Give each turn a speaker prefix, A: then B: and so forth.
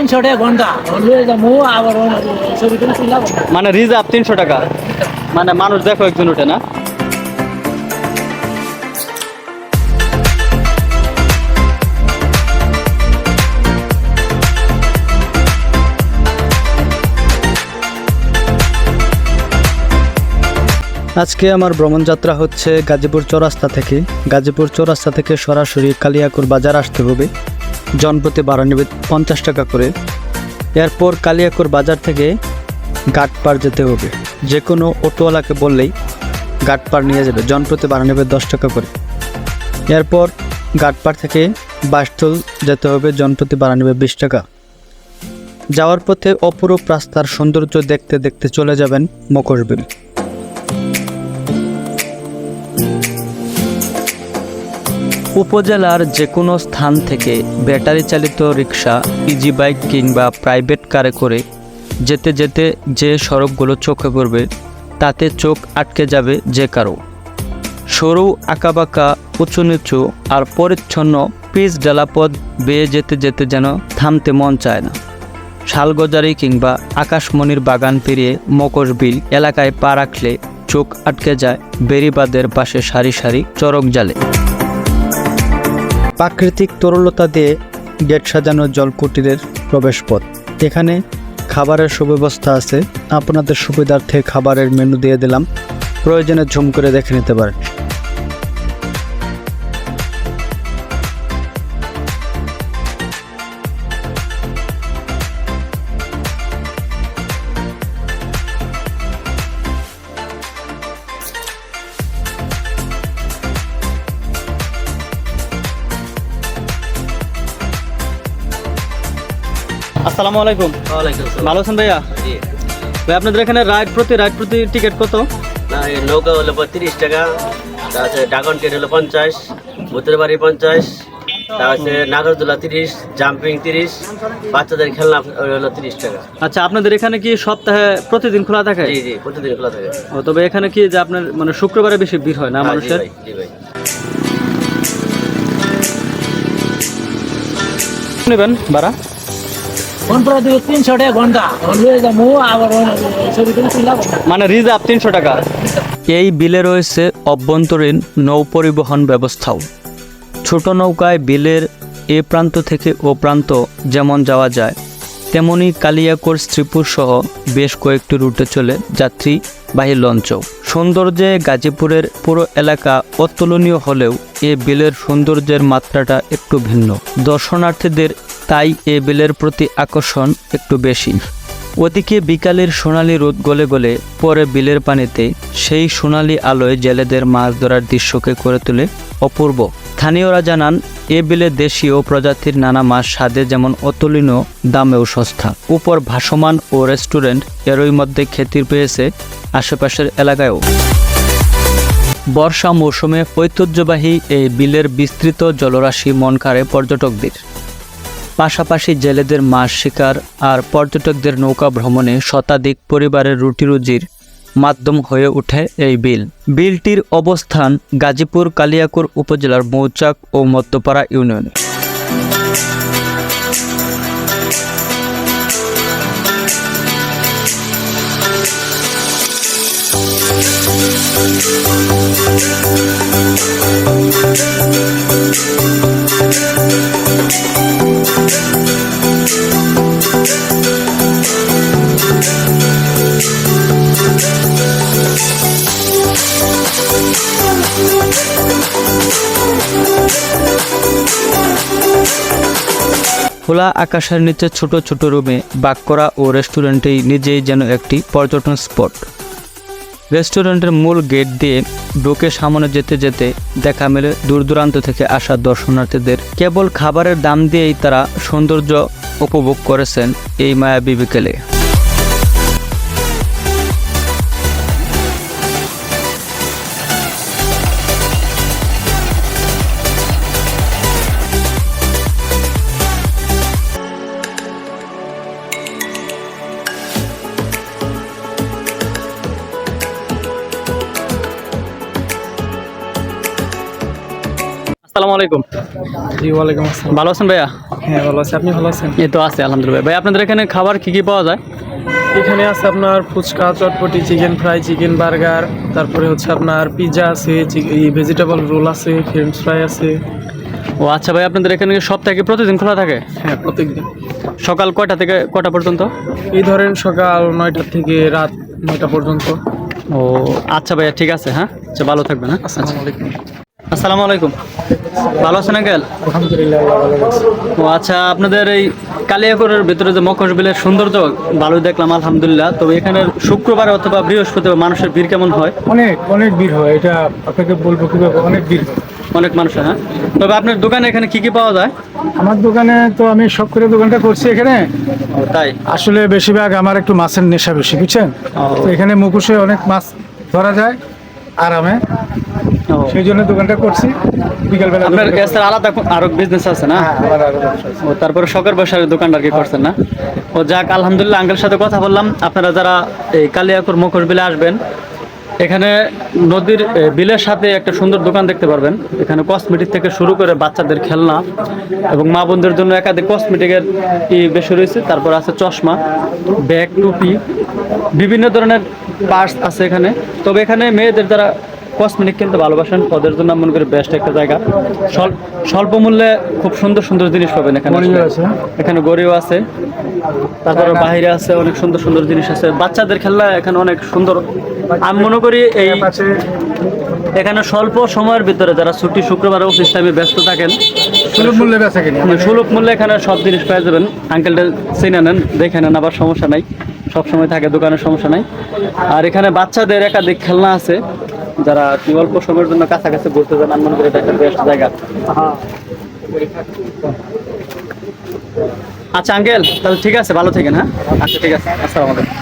A: তিনশো টাকা ঘণ্টা। আবার ছবি টবি
B: মানে রিজার্ভ তিনশো টাকা? মানে মানুষ দেখো একজন উঠে না? আজকে আমার ভ্রমণ যাত্রা হচ্ছে গাজীপুর চৌরাস্তা থেকে। গাজীপুর চৌরাস্তা থেকে সরাসরি কালিয়াকুর বাজার আসতে হবে। জনপ্রতি ভাড়া নেবে পঞ্চাশ টাকা করে। এরপর কালিয়াকুর বাজার থেকে ঘাটপাড় যেতে হবে। যে কোনো অটোওয়ালাকে বললেই ঘাটপাড় নিয়ে যাবে, জনপ্রতি ভাড়া নেবে দশ টাকা করে। এরপর ঘাটপাড় থেকে বাসটল যেতে হবে, জনপ্রতি ভাড়া নেবে বিশ টাকা। যাওয়ার পথে অপরূপ রাস্তার সৌন্দর্য দেখতে দেখতে চলে যাবেন মকরবিল উপজেলার যে কোনো স্থান থেকে ব্যাটারি চালিত রিক্সা ইজি বাইক কিংবা প্রাইভেট কারে করে যেতে যেতে যে সড়কগুলো চোখে পড়বে, তাতে চোখ আটকে যাবে যে কারও। সরু, আঁকাবাঁকা উঁচু নিচু আর পরিচ্ছন্ন পিচ ডালাপথ বেয়ে যেতে যেতে যেন থামতে মন চায় না। শালগজারি কিংবা আকাশমণির বাগান পেরিয়ে মকরবিল এলাকায় পা রাখলে চোখ আটকে যায় বেরিবাদের পাশে সারি সারি চরক জালে। প্রাকৃতিক তরলতা দিয়ে গেট সাজানো জলকুটিরের প্রবেশপথ। এখানে খাবারের সুব্যবস্থা আছে। আপনাদের সুবিধার্থে খাবারের মেনু দিয়ে দিলাম। প্রয়োজনে ঝুম করে দেখে নিতে পারেন। আসসালামু আলাইকুম। ভালো আছেন ভাইয়া? ভাই আপনাদের এখানে রাইড প্রতি রাইড প্রতি টিকিট কত?
C: নৌকা হলো তিরিশ টাকা তারপরে ড্রাগন ট্রেন হলো পঞ্চাশ ভূতের বাড়ি পঞ্চাশ তারপরে নাগরদোলা তিরিশ জাম্পিং তিরিশ বাচ্চাদের খেলনা হলো তিরিশ টাকা।
B: আচ্ছা আপনাদের এখানে কি সপ্তাহে প্রতিদিন খোলা থাকে?
C: জি জি প্রতিদিন খোলা থাকে।
B: ও তবে এখানে কি যে আপনার মানে শুক্রবারে বেশি ভিড় হয় না
C: হ্যাঁ,
B: মানুষের?
C: ভাই, জি ভাই।
B: নেবেন ভাড়া
A: দিবে তিনশো টাকা ঘণ্টা আবার
B: মানে রিজার্ভ তিনশো টাকা। এই বিলে রয়েছে অভ্যন্তরীণ নৌ পরিবহন ব্যবস্থাও। ছোট নৌকায় বিলের এ প্রান্ত থেকে ও প্রান্ত যেমন যাওয়া যায় তেমনি কালিয়াকোর শ্রীপুর সহ বেশ কয়েকটি রুটে চলে যাত্রীবাহী লঞ্চ সৌন্দর্যে গাজীপুরের পুরো এলাকা অতুলনীয় হলেও এ বিলের সৌন্দর্যের মাত্রাটা একটু ভিন্ন। দর্শনার্থীদের তাই এ বিলের প্রতি আকর্ষণ একটু বেশি। ওদিকে বিকালের সোনালি রোদ গলে গলে পরে বিলের পানিতে সেই সোনালি আলোয় জেলেদের মাছ ধরার দৃশ্যকে করে তোলে অপূর্ব। স্থানীয়রা জানান, এ বিলে দেশীয় প্রজাতির নানা মাছ স্বাদে যেমন অতুলনীয়, দামেও সস্তা। উপর ভাসমান ও রেস্টুরেন্ট এরই মধ্যে খ্যাতি পেয়েছে আশেপাশের এলাকায়ও। বর্ষা মৌসুমে ঐতিহ্যবাহী এই বিলের বিস্তৃত জলরাশি মন কাড়ে পর্যটকদের। পাশাপাশি জেলেদের মাছ শিকার আর পর্যটকদের নৌকা ভ্রমণে শতাধিক পরিবারের রুটিরুজির মাধ্যম হয়ে ওঠে এই বিল। বিলটির অবস্থান গাজীপুর কালিয়াকুর উপজেলার মৌচাক ও মধ্যপাড়া ইউনিয়নে। খোলা আকাশের নিচে ছোট ছোট রুমে বাক করা ও রেস্টুরেন্টেই নিজেই যেন একটি পর্যটন স্পট রেস্টুরেন্টের মূল গেট দিয়ে ঢুকে সামনে যেতে যেতে দেখা মেলে দূর দূরান্ত থেকে আসা দর্শনার্থীদের। কেবল খাবারের দাম দিয়েই তারা সৌন্দর্য উপভোগ করেছেন এই মায়াবী বিকেলে। আলাইকুম।
D: জি ওয়ালাইকুম আসসালাম।
B: ভালো আছেন ভাইয়া?
D: হ্যাঁ ভালো আছি। আপনি ভালো আছেন?
B: এই তো আছে আলহামদুলিল্লাহ। ভাই আপনাদের এখানে খাবার কি কি পাওয়া যায়?
D: এখানে আছে আপনার fuchka chotpoti chicken fry chicken burger তারপরে হচ্ছে আপনার পিৎজা আছে ভেজিটেবল রোল আছে ফ্রেঞ্চ ফ্রাই আছে।
B: ও আচ্ছা ভাই আপনাদের এখানে সপ্তাহে কি প্রতিদিন খোলা থাকে?
D: হ্যাঁ প্রত্যেকদিন
B: সকাল কয়টা থেকে কয়টা পর্যন্ত?
D: এই ধরেন সকাল নয়টা থেকে রাত নয়টা পর্যন্ত।
B: ও আচ্ছা ভাইয়া ঠিক আছে হ্যাঁ? আচ্ছা ভালো থাকবেন হ্যাঁ?
D: আসসালামু আলাইকুম।
B: আসসালামু আলাইকুম। ভালো আছেন আঙ্কেল?
D: আলহামদুলিল্লাহ
B: ও আচ্ছা আপনাদের এই কালিয়াকরের ভিতরে যে মকশ বিলের সৌন্দর্য ভালোই দেখলাম আলহামদুলিল্লাহ। তবে এখানে শুক্রবার অথবা বৃহস্পতিবার মানুষের ভিড় কেমন হয়?
D: অনেক অনেক ভিড় হয়। এটা আপনাকে বলব কীভাবে? অনেক ভিড় হয়।
B: অনেক মানুষের হ্যাঁ? তবে আপনার দোকানে এখানে কি কি পাওয়া যায়?
D: আমার দোকানে তো আমি সব করে দোকানটা করছি এখানে।
B: তাই?
D: আসলে বেশিরভাগ আমার একটু মাছের নেশা বেশি বুঝছেন? তো এখানে মুখোশে অনেক মাছ ধরা যায়। আরামে। সেই জন্য দোকানটা করছি। বিকালবেলা
B: আপনার
D: দোকানটা
B: আলাদা আরও বিজনেস আছে না?
D: হ্যাঁ।
B: ও তারপরে শখের বসার দোকানটা কি করছেন না? ও যাক আলহামদুলিল্লাহ আঙ্কেলের সাথে কথা বললাম। আপনারা যারা এই কালিয়াকুর মুখোশ বিলে আসবেন এখানে নদীর বিলের সাথে একটা সুন্দর দোকান দেখতে পারবেন। এখানে কসমেটিক থেকে শুরু করে বাচ্চাদের খেলনা এবং মা বোনদের জন্য একাধিক কসমেটিকের ই বেশি রয়েছে। তারপর আছে চশমা ব্যাগ টুপি বিভিন্ন ধরনের পার্টস আছে এখানে। তবে এখানে মেয়েদের যারা কসমেটিক কিনতে ভালোবাসেন ওদের জন্য মনে করি বেস্ট একটা জায়গা। স্বল- স্বল্প মূল্যে খুব সুন্দর সুন্দর জিনিস পাবেন এখানে। এখানে গড়িও আছে। তারপরে বাহিরে আছে অনেক সুন্দর সুন্দর জিনিস আছে। বাচ্চাদের খেলনা এখানে অনেক সুন্দর। আমি মনে করি এই এখানে স্বল্প সময়ের ভিতরে যারা ছুটি শুক্রবার অফিস টাইমে ব্যস্ত থাকেন
D: সুলভ মূল্যে বেচা কিনি।
B: মানে সুলভ মূল্যে এখানে সব জিনিস পেয়ে যাবেন। আঙ্কেলটা চিনে নেন দেখে নেন আবার সমস্যা নাই। সব সময় থাকে দোকানের সমস্যা নাই। আর এখানে বাচ্চাদের একাধিক খেলনা আছে। যারা কি অল্প সময়ের জন্য কাছাকাছি ঘুরতে যান আমি মনে করি এটা একটা বেস্ট জায়গা। আচ্ছা আঙ্কেল তাহলে ঠিক আছে ভালো থাকেন হ্যাঁ? আচ্ছা ঠিক আছে আসসালামু আলাইকুম।